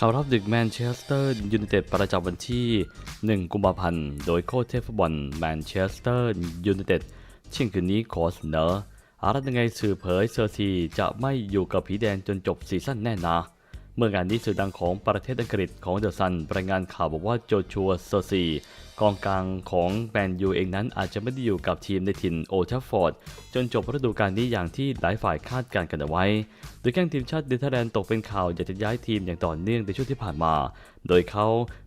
ข่าวรอบดึกแมนเชสเตอร์ยูไนเต็ดประจำวันที่ 1 กุมภาพันธ์ โดยโค้ชเทฟบอลแมนเชสเตอร์ยูไนเต็ดเช่นคืนนี้ขอเสนออารัตยังไงสื่อเผยเซอร์ซีจะไม่อยู่กับผีแดงจนจบซีซั่นแน่นะเมื่องานนี้สื่อดังของประเทศอังกฤษของเดอะซันรายงานข่าวบอกว่าโจชัวเซอร์ซี กองกลางของแมนยูเองนั้นอาจจะไม่ได้อยู่กับทีมในถิ่นโอทัฟฟอร์ด จนจบฤดูกาลนี้อย่างที่หลายฝ่ายคาดการณ์กันเอาไว้ โดยแข้งทีมชาติเนเธอร์แลนด์ตกเป็นข่าวอยากจะย้ายทีมอย่างต่อเนื่องในช่วงที่ผ่านมา โดยเขา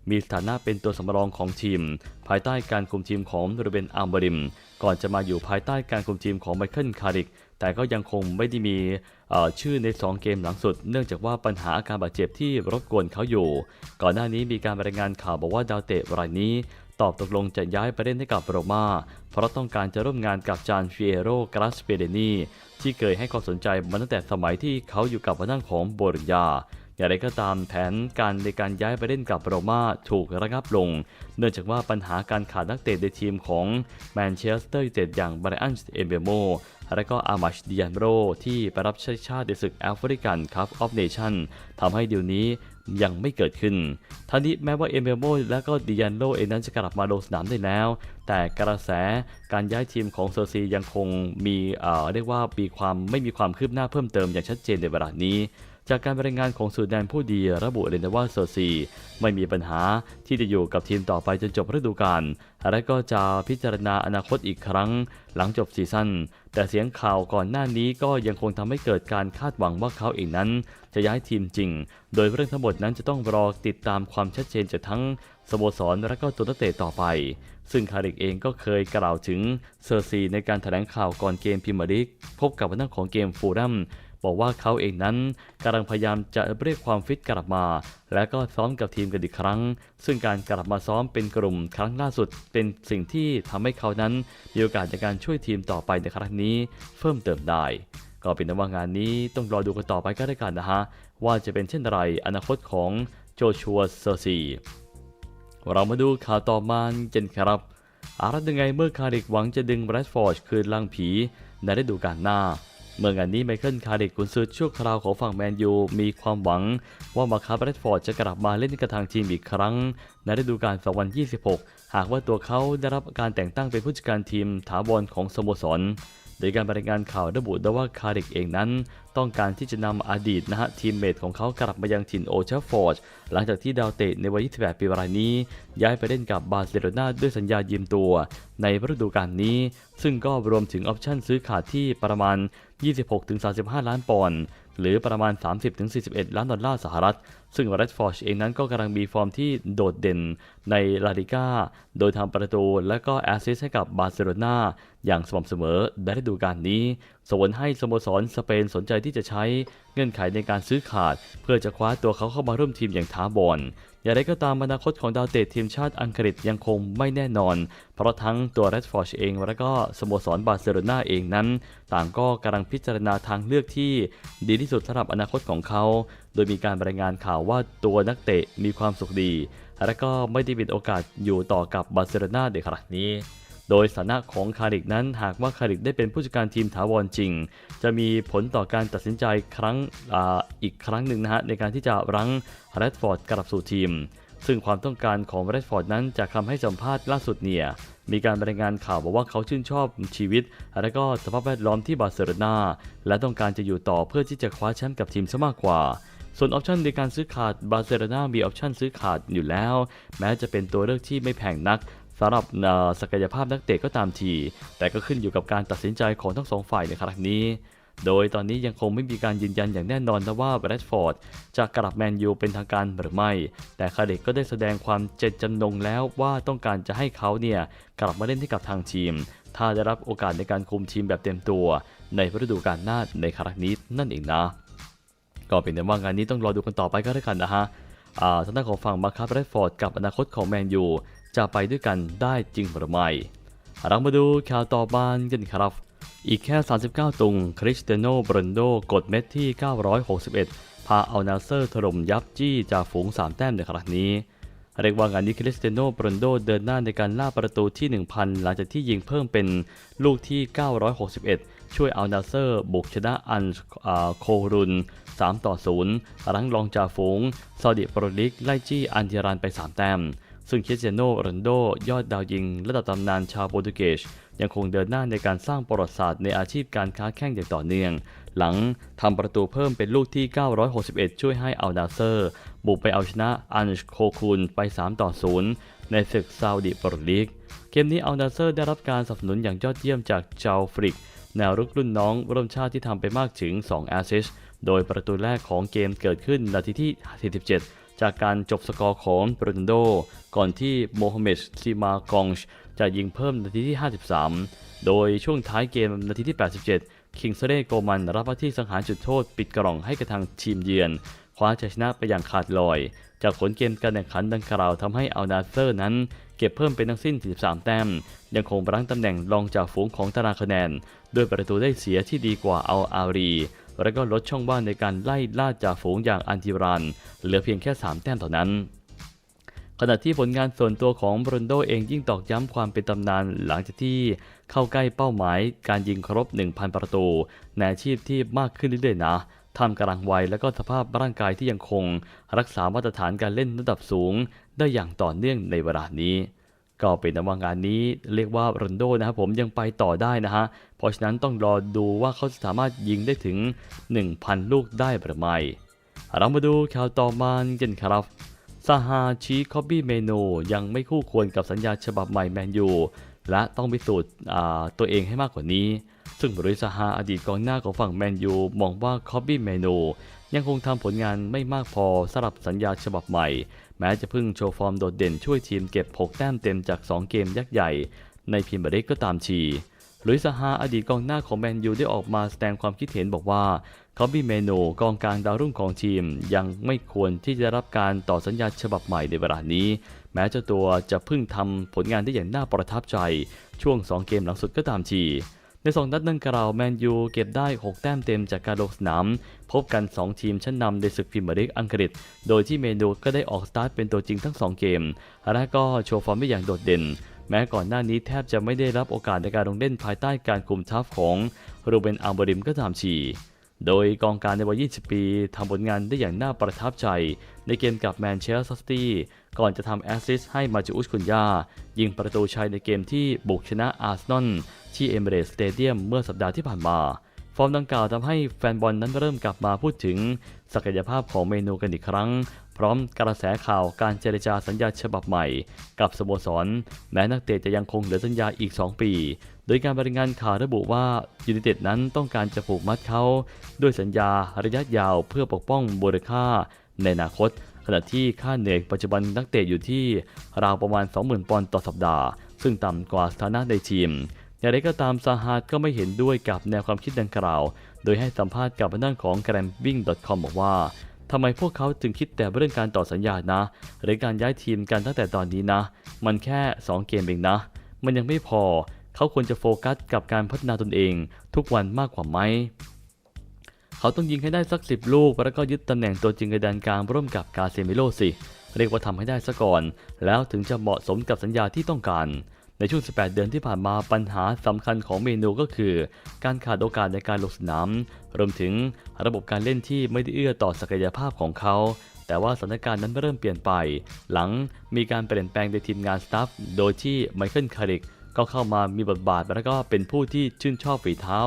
มีสถานะเป็นตัวสำรองของทีม ภายใต้การคุมทีมของโรเบนอาร์มบริม ก่อนจะมาอยู่ภายใต้การคุมทีมของไมเคิลคาริกแต่ก็ยังคงไม่ได้มีชื่อใน 2 เกมหลังสุด เนื่องจากว่าปัญหาอาการบาดเจ็บที่รบกวนเขาอยู่ ก่อนหน้านี้มีการรายงานข่าวบอกว่าดาวเตะรายนี้ ตอบตกลงจะย้ายไปเล่นให้กับโรม่าเพราะต้องการจะร่วมงานกับจานฟิเอโรกราสเปเดนีที่เคยให้ความสนใจมาตั้งแต่สมัยที่เขาอยู่กับพนังของโบริญาอย่างไรก็ตามแผนการในการย้ายไปเล่นกับโรม่าถูกระงับลง เนื่องจากว่าปัญหาการขาดนักเตะในทีมของแมนเชสเตอร์ยูไนเต็ดอย่างไบรอันเอเบโม และก็อามาชดิยันโรที่ไปรับใช้ชาติในศึกแอฟริกันคัพออฟเนชั่นทำให้เดี๋ยวนี้ยังไม่เกิดขึ้นทั้งนี้แม้ว่าเอเบโมและก็ดิยันโรเองนั้นจะกลับมาลงสนามได้แล้ว แต่กระแสการย้ายทีมของเซอร์ซียังคงมีเอ่อเรียกว่ามีความไม่มีความคืบหน้าเพิ่มเติมอย่างชัดเจนในเวลานี้ จากการรายงานของสื่อแดนผู้ดีระบุเลยนะว่าเซอร์ซีไม่มีปัญหาที่จะอยู่กับทีมต่อไปจนจบฤดูกาลและก็จะพิจารณาอนาคตอีกครั้งหลังจบซีซั่นแต่เสียงข่าวก่อนหน้านี้ก็ยังคงทำให้เกิดการคาดหวังว่าเขาเองนั้น จะย้ายทีมจริง โดยเรื่องทั้งหมดนั้นจะต้องรอติดตามความชัดเจนจากทั้งสโมสรและก็ตัวนักเตะต่อไป ซึ่งคาริกเองก็เคยกล่าวถึงเซอร์ซีในการแถลงข่าวก่อนเกมพรีเมียร์ลีกพบกับวันนั้นของเกมฟูลแลม บอกว่าเขาเองนั้นกำลังพยายามจะเรียกความฟิตกลับมา และก็ซ้อมกับทีมกันอีกครั้ง ซึ่งการกลับมาซ้อมเป็นกลุ่มครั้งล่าสุด เป็นสิ่งที่ทำให้เขานั้นมีโอกาสในการช่วยทีมต่อไปในครั้งนี้เพิ่มเติมได้ ก็เป็นนว่างานนี้ต้องรอดูกันต่อไปก็ได้กันนะฮะว่าจะเป็นเช่นไรอนาคตของโจชัวเซอร์ซีเรามาดูข่าวต่อมากันครับอารัตยังไงเมื่อคาริกหวังจะดึงแรดฟอร์ดคืนล่างผีในฤดูกาลหน้า เมื่องานนี้ไมเคิลคาริกกุนซือชั่วคราวของฝั่งแมนยูมีความหวังว่ามาคาแรดฟอร์ดจะกลับมาเล่นกับทางทีมอีกครั้ง ในฤดูกาล2026 หากว่าตัวเขาได้รับการแต่งตั้งเป็นผู้จัดการทีมถาวรของสโมสร โดยการรายงานข่าวระบุด้วยว่าคาริกเองนั้น ต้องการที่จะนำอดีตนะฮะทีมเมทของเขากลับมายังถิ่นโอเชฟฟอร์ดหลังจากที่ดาวเตะในวัย 28 ปีรายนี้ ย้ายไปเล่นกับบาร์เซโลนาด้วยสัญญายืมตัว ในฤดูกาลนี้ ซึ่งก็รวมถึงออปชั่นซื้อขาดที่ประมาณ 26-35 ล้านปอนด์หรือประมาณ 30-41 ล้านดอลลาร์สหรัฐซึ่งแรดฟอร์ดเองนั้นก็กำลังมีฟอร์มที่โดดเด่นในลาลิก้า โดยทำประตูและก็แอสซิสให้กับบาร์เซโลนาอย่างสม่ำเสมอในฤดูกาลนี้ส่วนให้สโมสรสเปนสนใจที่จะใช้เงื่อนไขในการซื้อขาด เพื่อจะคว้าตัวเขาเข้ามาร่วมทีมอย่างท้าบอนอย่างไรก็ตามอนาคตของดาวเตะทีมชาติอังกฤษยังคงไม่แน่นอน เพราะทั้งตัวแรดฟอร์ดเองและก็สโมสรบาร์เซโลนาเองนั้น ต่างก็กำลังพิจารณาทางเลือกที่ดีที่สุดสำหรับอนาคตของเขา ดยมีการรายงานข่าวว่าตัวนักเตะมีความสุขดี และก็ไม่ได้มีโอกาสอยู่ต่อกับบาร์เซโลนาในขณะนี้ โดยสถานะของคาริกนั้นหากว่าคาริกได้เป็นผู้จัดการทีมถาวรจริง จะมีผลต่อการตัดสินใจครั้งออีกครั้งหนึ่งนะฮะในการที่จะรั้งแรดฟอร์ดกลับสู่ทีม ซึ่งความต้องการของแรดฟอร์ดนั้นจากคำให้สัมภาษณ์ล่าสุดเนี่ยมีการรายงานข่าวบอกว่าเขาชื่นชอบชีวิต และก็สภาพแวดล้อมที่บาร์เซโลนาและต้องการจะอยู่ต่อเพื่อที่จะคว้าแชมป์กับทีมซะมากกว่า ส่วนออปชันในการซื้อขาดบาร์เซโลนามีออปชันซื้อขาดอยู่แล้ว แม้จะเป็นตัวเลือกที่ไม่แพงนักสำหรับศักยภาพนักเตะก็ตามที แต่ก็ขึ้นอยู่กับการตัดสินใจของทั้งสองฝ่ายในครั้งนี้ โดยตอนนี้ยังคงไม่มีการยืนยันอย่างแน่นอนนะว่าแบรดฟอร์ดจะกลับแมนยูเป็นทางการหรือไม่ แต่คาเดกก็ได้แสดงความเจตจำนงแล้วว่าต้องการจะให้เขาเนี่ยกลับมาเล่นให้กับทางทีม ถ้าได้รับโอกาสในการคุมทีมแบบเต็มตัว ในฤดูกาลหน้าในครั้งนี้นั่นเองนะ ก็เป็นแต่ว่างานนี้ต้องรอดูกันต่อไปก็แล้วกันนะฮะอาทางด้านของฝั่งมาร์คัสแรดฟอร์ดกับอนาคตของแมนยูจะไปด้วยกันได้จริงหรือไม่เรามาดูข่าวต่อมากันครับ อีกแค่ 39 ตุง คริสเตียโนบรนโดกดเม็ดที่ 961 พาเอานาเซอร์ถล่มยับจี้จากฝูง 3 แต้มในครั้งนี้ เรียกว่างานนี้คริสเตียโนบรนโดเดินหน้าในการล่าประตูที่ 1,000 หลังจากที่ยิงเพิ่มเป็นลูกที่ 961 ช่วยเอานาเซอร์บุกชนะอันโครุน 3 ต่อ 0 รั้งรองจ่าฝูงซาดิโปรลีกไล่จี้อันเยรันไป 3 แต้ม ซึ่งคสเตียโนโรนโด ยอดดาวยิง ระดับตำนานชาวโปรตุเกสยังคงเดินหน้าในการสร้างประวัติศาสตร์ในอาชีพการค้าแข่งอย่างต่อเนื่อง หลังทำประตูเพิ่มเป็นลูกที่ 961 ช่วยให้อัลนาเซอร์ บุกไปเอาชนะอันโคคูนไป 3 ต่อ 0 ในศึกซาอุดิโปรลีกเกมนี้อัลนาเซอร์ได้รับการสนับสนุนอย่างยอดเยี่ยมจากเจ้าฟริก แนวรุกรุ่นน้องร่วมชาติที่ทำไปมากถึง 2 แอสซิสโดยประตูแรกของเกมเกิดขึ้นนาทีที่ 47 จากการจบสกอร์ของโรนัลโด ก่อนที่โมฮัมเหม็ดซีมากองชจะยิงเพิ่มนาทีที่ 53 โดยช่วงท้ายเกมนาทีที่ 87 คิงเซเรโกมันรับหน้าที่สังหารจุดโทษปิดกล่องให้กับทางทีมเยือน คว้าชัยชนะไปอย่างขาดลอย จากผลเกมการแข่งขันดังกล่าวทำให้อัลนาเซอร์นั้น เก็บเพิ่มเป็นทั้งสิ้น 43 แต้ม ยังคงรั้งตำแหน่งรองจากฝูงของตารางคะแนน ด้วยประตูได้เสียที่ดีกว่าอัลอารี และก็ลดช่องว่างในการไล่ล่าจากฝูงอย่างอันติรัน เหลือเพียงแค่ 3 แต้มเท่านั้นขณะที่ผลงานส่วนตัวของโรนโดเองยิ่งตอกย้ำความเป็นตำนานหลังจากที่เข้าใกล้เป้าหมายการยิงครบ 1,000 ประตู ในอาชีพที่มากขึ้นเรื่อยๆนะทำกำลังวัยและก็สภาพร่างกายที่ยังคง รักษามาตรฐานการเล่นระดับสูง ได้อย่างต่อเนื่องในเวลานี้ ก็เป็นนว่างานนี้เรียกว่าโรนโดนะครับผมยังไปต่อได้นะฮะ เพราะฉะนั้นต้องรอดูว่าเขาสามารถยิงได้ถึง 1,000 ลูกได้หรือไม่ เรามาดูข่าวต่อมากันครับซาฮาชีคอบบี้เมโนยังไม่คู่ควรกับสัญญาฉบับใหม่แมนยูและต้องพิสูจน์ตัวเองให้มากกว่านี้ ซึ่งบริซาฮาอดีตกองหน้าของฝั่งแมนยูมองว่าคอบบี้เมโนยังคงทำผลงานไม่มากพอสำหรับสัญญาฉบับใหม่ แม้จะเพิ่งโชว์ฟอร์มโดดเด่นช่วยทีมเก็บ 6 แต้มเต็มจาก 2 เกมยักษ์ใหญ่ ในพรีเมียร์ลีกก็ตามทีลุยซาฮาอดีตกองหน้าของแมนยูได้ออกมาแสดงความคิดเห็นบอกว่าคอบบี้เมโนกองกลางดาวรุ่งของทีม ยังไม่ควรที่จะรับการต่อสัญญาฉบับใหม่ในเวลานี้ แม้เจ้าตัวจะเพิ่งทำผลงานได้อย่างน่าประทับใจ ช่วง 2 เกมหลังสุดก็ตามที ใน 2 นัดดังกล่าวแมนยูเก็บได้ 6 แต้มเต็มจากการลงสนาม พบกัน 2 ทีมชั้นนำในศึกพรีเมียร์ลีกอังกฤษ โดยที่เมนูก็ได้ออกสตาร์ทเป็นตัวจริงทั้ง 2 เกม และก็โชว์ฟอร์มได้อย่างโดดเด่น แม้ก่อนหน้านี้แทบจะไม่ได้รับโอกาสในการลงเล่นภายใต้การคุมทัพของรูเบนอัลบริมก็ตามที โดยกองการในวัย 20 ปีทำผลงานได้อย่างน่าประทับใจ ในเกมกับแมนเชสเตอร์ซิตี้ก่อนจะทำแอสซิสต์ให้มาจูอุสคุนยา ยิงประตูชัยในเกมที่บุกชนะอาร์เซนอลที่เอเมเรสสเตเดียมเมื่อสัปดาห์ที่ผ่านมา ฟอร์มดังกล่าวทำให้แฟนบอลนั้นเริ่มกลับมาพูดถึงศักยภาพของเมนูกันอีกครั้ง พร้อมกระแสข่าวการเจรจาสัญญาฉบับใหม่ กับสโมสร แม้นักเตะจะยังคงเหลือสัญญาอีก 2 ปี โดยการบริงานข่าวระบุว่ายูไนเต็ดนั้นต้องการจะผูกมัดเขา ด้วยสัญญาระยะยาวเพื่อปกป้องมูลค่าในอนาคตขณะที่ค่าเหนื่อยปัจจุบันนักเตะอยู่ที่ราวประมาณ 20,000 ปอนด์ต่อสัปดาห์ ซึ่งต่ำกว่าสถานะในทีม อย่างไรก็ตามซาฮาดก็ไม่เห็นด้วยกับแนวความคิดดังกล่าว โดยให้สัมภาษณ์กับด้านของ g r a m b i n g c o m บอกว่าทำไมพวกเขาจึงคิดแต่เรื่องการต่อสัญญานะ หรือการย้ายทีมกันตั้งแต่ตอนนี้นะ มันแค่ 2 เกมเองนะ มันยังไม่พอ เขาควรจะโฟกัสกับการพัฒนาตนเอง ทุกวันมากกว่าไหมเขาต้องยิงให้ได้สักสิบลูก แล้วก็ยึดตำแหน่งตัวจริงในแดนกลางร่วมกับกาเซมิโลสิ เรียกว่าทำให้ได้ซะก่อน แล้วถึงจะเหมาะสมกับสัญญาที่ต้องการ ในช่วง 18 เดือนที่ผ่านมาปัญหาสำคัญของเมนูก็คือ การขาดโอกาสในการลงสนาม รวมถึงระบบการเล่นที่ไม่ได้เอื้อต่อศักยภาพของเขา แต่ว่าสถานการณ์นั้นเริ่มเปลี่ยนไป หลังมีการเปลี่ยนแปลงในทีมงานสตาฟโดยที่ไมเคิลคาริกก็เข้ามามีบทบาทและก็เป็นผู้ที่ชื่นชอบฝีเท้า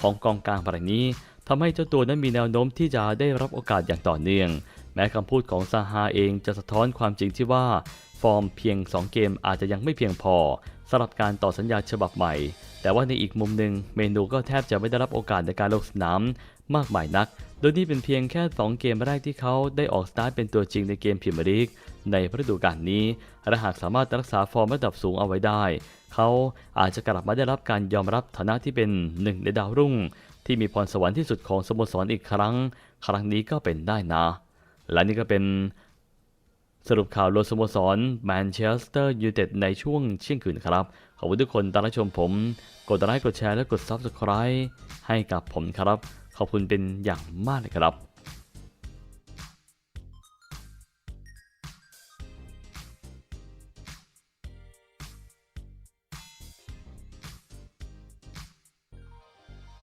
ของกองกลางรายนี้ทำให้เจ้าตัวนั้นมีแนวโน้มที่จะได้รับโอกาสอย่างต่อเนื่อง แม้คำพูดของซาฮาเองจะสะท้อนความจริงที่ว่า ฟอร์มเพียง 2 เกมอาจจะยังไม่เพียงพอ สำหรับการต่อสัญญาฉบับใหม่ แต่ว่าในอีกมุมหนึ่งเมนูก็แทบจะไม่ได้รับโอกาสในการลงสนามมากมายนัก โดยนี่เป็นเพียงแค่ 2 เกมแรกที่เขาได้ออกสตาร์ทเป็นตัวจริงในเกมพรีเมียร์ลีกในฤดูกาลนี้และหากสามารถรักษาฟอร์มระดับสูงเอาไว้ได้ เขาอาจจะกลับมาได้รับการยอมรับฐานะที่เป็นหนึ่งในดาวรุ่ง ที่มีพรสวรรค์ที่สุดของสโมสรอีกครั้ง ครั้งนี้ก็เป็นได้นะ และนี่ก็เป็น สรุปข่าวโลสโมสรแมนเชสเตอร์ยูไนเต็ดในช่วงเชี่ยงคืนครับ ขอบคุณทุกคนตามรับชมผม กดไลค์กดแชร์และกด Subscribe ให้กับผมครับ ขอบคุณเป็นอย่างมากเลยครับ